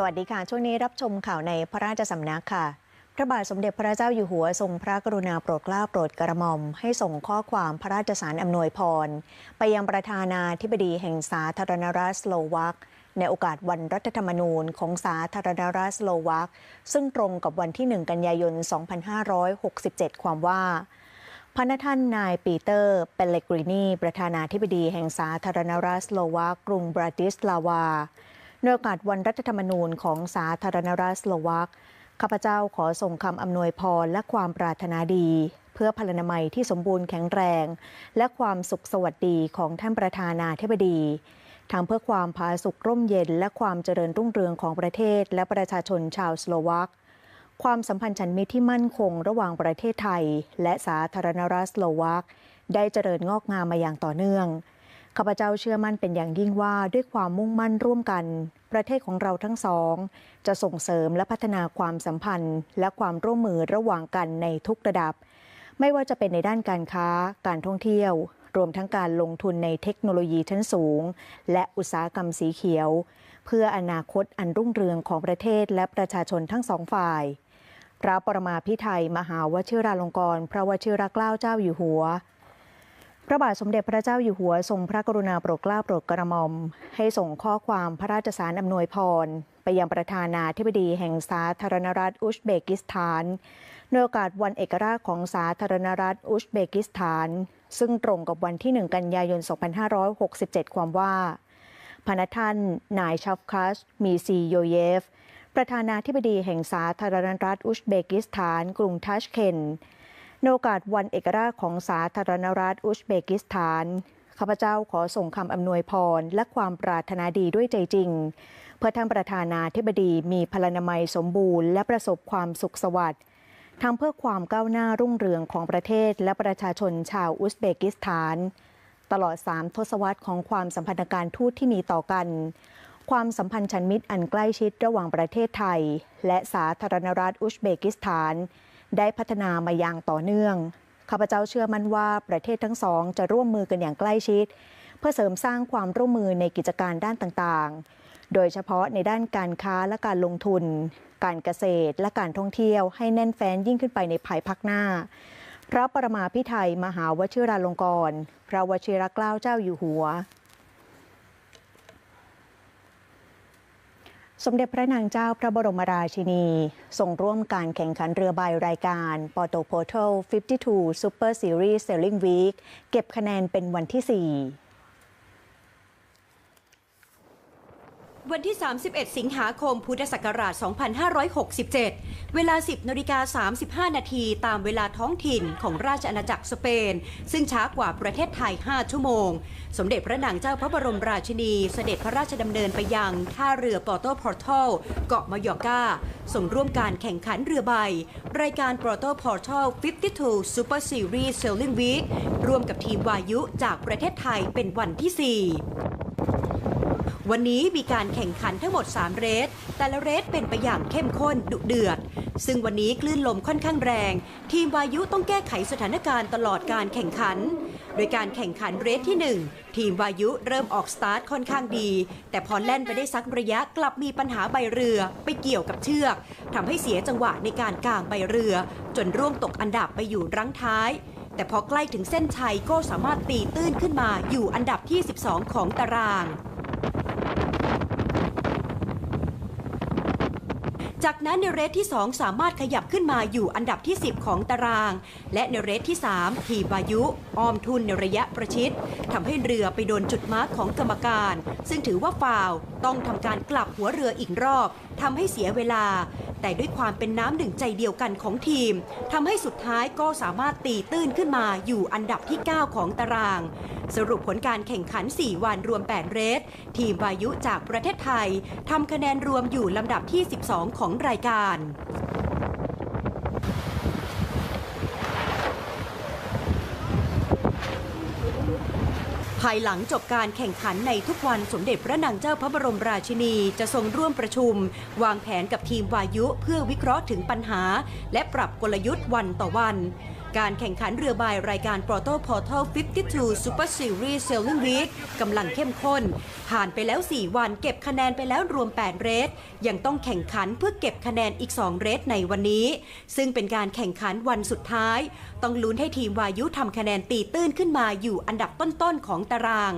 สวัสดีค่ะ ช่วงนี้รับชมข่าวในพระราชสำนักค่ะ พระบาทสมเด็จพระเจ้าอยู่หัวทรงพระกรุณาโปรดเกล้าโปรดกระหม่อม ให้ส่งข้อความพระราชสารอำนวยพร ไปยังประธานาธิบดีแห่งสาธารณรัฐสโลวักในโอกาสวันรัฐธรรมนูญของสาธารณรัฐสโลวักซึ่งตรงกับวันที่ 1 กันยายน 2567 ความว่าพระท่านนายปีเตอร์เปเลกรินีประธานาธิบดีแห่งสาธารณรัฐสโลวากกรุงบราติสลาวา ในโอกาสวันรัฐธรรมนูญของสาธารณรัฐสโลวากข้าพเจ้าขอส่งคำอำนวยพรและความปรารถนาดี เพื่อพลนามัยที่สมบูรณ์แข็งแรง และความสุขสวัสดีของท่านประธานาธิบดีทั้งเพื่อความผาสุกร่มเย็น และความเจริญรุ่งเรืองของประเทศ และประชาชนชาวสโลวากความสัมพันธ์ฉันมิตรที่มั่นคงระหว่างประเทศไทย และสาธารณรัฐสโลวากได้เจริญงอกงามมาอย่างต่อเนื่อง ข้าพเจ้าเชื่อมั่นเป็นอย่างยิ่งว่าด้วยความมุ่งมั่นร่วมกัน ประเทศของเราทั้งสอง จะส่งเสริมและพัฒนาความสัมพันธ์ และความร่วมมือระหว่างกันในทุกระดับ ไม่ว่าจะเป็นในด้านการค้า การท่องเที่ยว รวมทั้งการลงทุนในเทคโนโลยีชั้นสูง และอุตสาหกรรมสีเขียว เพื่ออนาคตอันรุ่งเรืองของประเทศและประชาชนทั้งสองฝ่าย พระปรมาภิไธยมหาวชิราลงกรณ์พระวชิรเกล้าเจ้าอยู่หัว พระบาทสมเด็จพระเจ้าอยู่หัวทรงพระกรุณาโปรดเกล้าโปรดกระหม่อม ให้ส่งข้อความพระราชสารอำนวยพร ไปยังประธานาธิบดีแห่งสาธารณรัฐอุซเบกิสถานในโอกาสวันเอกราชของสาธารณรัฐอุซเบกิสถาน ซึ่งตรงกับวันที่ 1 กันยายน 2567 ความว่า พนัท่าน นายชัฟคัส มีซีโยเยฟ ประธานาธิบดีแห่งสาธารณรัฐอุซเบกิสถาน กรุงทัชเคน ในโอกาสวันเอกราชของสาธารณรัฐอุซเบกิสถานข้าพเจ้าขอส่งคำอำนวยพรและความปรารถนาดีด้วยใจจริง เพื่อท่านประธานาธิบดีมีพลานามัยสมบูรณ์และประสบความสุขสวัสดิ์ทั้งเพื่อความก้าวหน้ารุ่งเรืองของประเทศและประชาชนชาวอุซเบกิสถาน ตลอดสามทศวรรษของความสัมพันธการทูตที่มีต่อกัน ความสัมพันธ์ชันมิตรอันใกล้ชิดระหว่างประเทศไทย และสาธารณรัฐอุซเบกิสถาน ได้พัฒนามาอย่างต่อเนื่อง ข้าพเจ้าเชื่อมั่นว่าประเทศทั้งสองจะร่วมมือกันอย่างใกล้ชิด เพื่อเสริมสร้างความร่วมมือในกิจการด้านต่างๆ โดยเฉพาะในด้านการค้าและการลงทุน การเกษตรและการท่องเที่ยวให้แน่นแฟ้นยิ่งขึ้นไปในภายภาคหน้า พระปรมาภิไธยมหาวชิราลงกรณ์พระวชิรเกล้าเจ้าอยู่หัว สมเด็จพระนางเจ้าพระบรมราชินีทรงร่วมการแข่งขันเรือใบรายการ p o r t o Portal 52 Super Series Sailing Week เก็บคะแนนเป็นวันที่ 4 วันที่ 31 สิงหาคม พุทธศักราช 2567 เวลา 10นาฬิกา35 นาทีตามเวลาท้องถิ่นของราชอาณาจักรสเปน ซึ่งช้ากว่าประเทศไทย 5 ชั่วโมง สมเด็จพระนางเจ้าพระบรมราชินี เสด็จพระราชดำเนินไปยังท่าเรือปอร์โตพอร์ทัลเกาะมายอร์กาส่งร่วมการแข่งขันเรือใบ รายการ Proto Portal 52 Super Series Sailing Week ร่วมกับทีมวายุจากประเทศไทยเป็นวันที่ 4 วันนี้มีการแข่งขันทั้งหมด 3 เรส แต่ละเรสเป็นไปอย่างเข้มข้นดุเดือด ซึ่งวันนี้คลื่นลมค่อนข้างแรง ทีมวายุต้องแก้ไขสถานการณ์ตลอดการแข่งขัน โดยการแข่งขันเรสที่ 1 ทีมวายุเริ่มออกสตาร์ทค่อนข้างดี แต่พอแล่นไปได้สักระยะกลับมีปัญหาใบเรือไปเกี่ยวกับเชือกทำให้เสียจังหวะในการกางใบเรือ จนร่วงตกอันดับไปอยู่รั้งท้ายแต่พอใกล้ถึงเส้นชัยก็สามารถตีตื้นขึ้นมาอยู่อันดับที่ 12 ของตาราง จากนั้นในเรสที่ 2 สามารถขยับขึ้นมาอยู่อันดับที่ 10 ของตาราง และในเรสที่ 3 ทีมวายุอ้อมทุนในระยะประชิดทำให้เรือไปโดนจุดมาร์กของกรรมการ ซึ่งถือว่าฟาวต้องทำการกลับหัวเรืออีกรอบทำให้เสียเวลา แต่ด้วยความเป็นน้ำหนึ่งใจเดียวกันของทีมทำให้สุดท้ายก็สามารถตีตื้นขึ้นมาอยู่อันดับที่ 9 ของตาราง สรุปผลการแข่งขัน 4 วันรวม 8 เรส ทีมวายุจากประเทศไทยทำคะแนนรวมอยู่ลำดับที่ 12 ของรายการภายหลังจบการแข่งขันในทุกวันสมเด็จพระนางเจ้าพระบรมราชินีจะทรงร่วมประชุม วางแผนกับทีมวายุเพื่อวิเคราะห์ถึงปัญหา และปรับกลยุทธ์วันต่อวัน การแข่งขันเรือใบรายการ Proto Portal 52 Super Series Sailing Week กำลังเข้มข้น ผ่านไปแล้ว 4 วันเก็บคะแนนไปแล้วรวม 8 เรส ยังต้องแข่งขันเพื่อเก็บคะแนนอีก 2 เรสในวันนี้ ซึ่งเป็นการแข่งขันวันสุดท้าย ต้องลุ้นให้ทีมวายุทำคะแนนตีตื้นขึ้นมาอยู่อันดับต้นๆของตาราง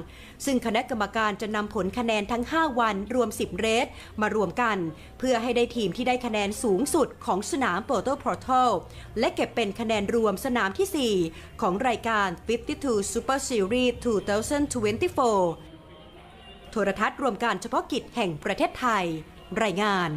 ซึ่งคณะกรรมการจะนำผลคะแนนทั้ง 5 วันรวม 10 เรสมารวมกัน เพื่อให้ได้ทีมที่ได้คะแนนสูงสุดของสนาม Proto Portal และเก็บเป็นคะแนนรวมสนามที่ 4 ของรายการ 52 Super Series 2024 โทรทัศน์รวมการเฉพาะกิจแห่งประเทศไทย รายงาน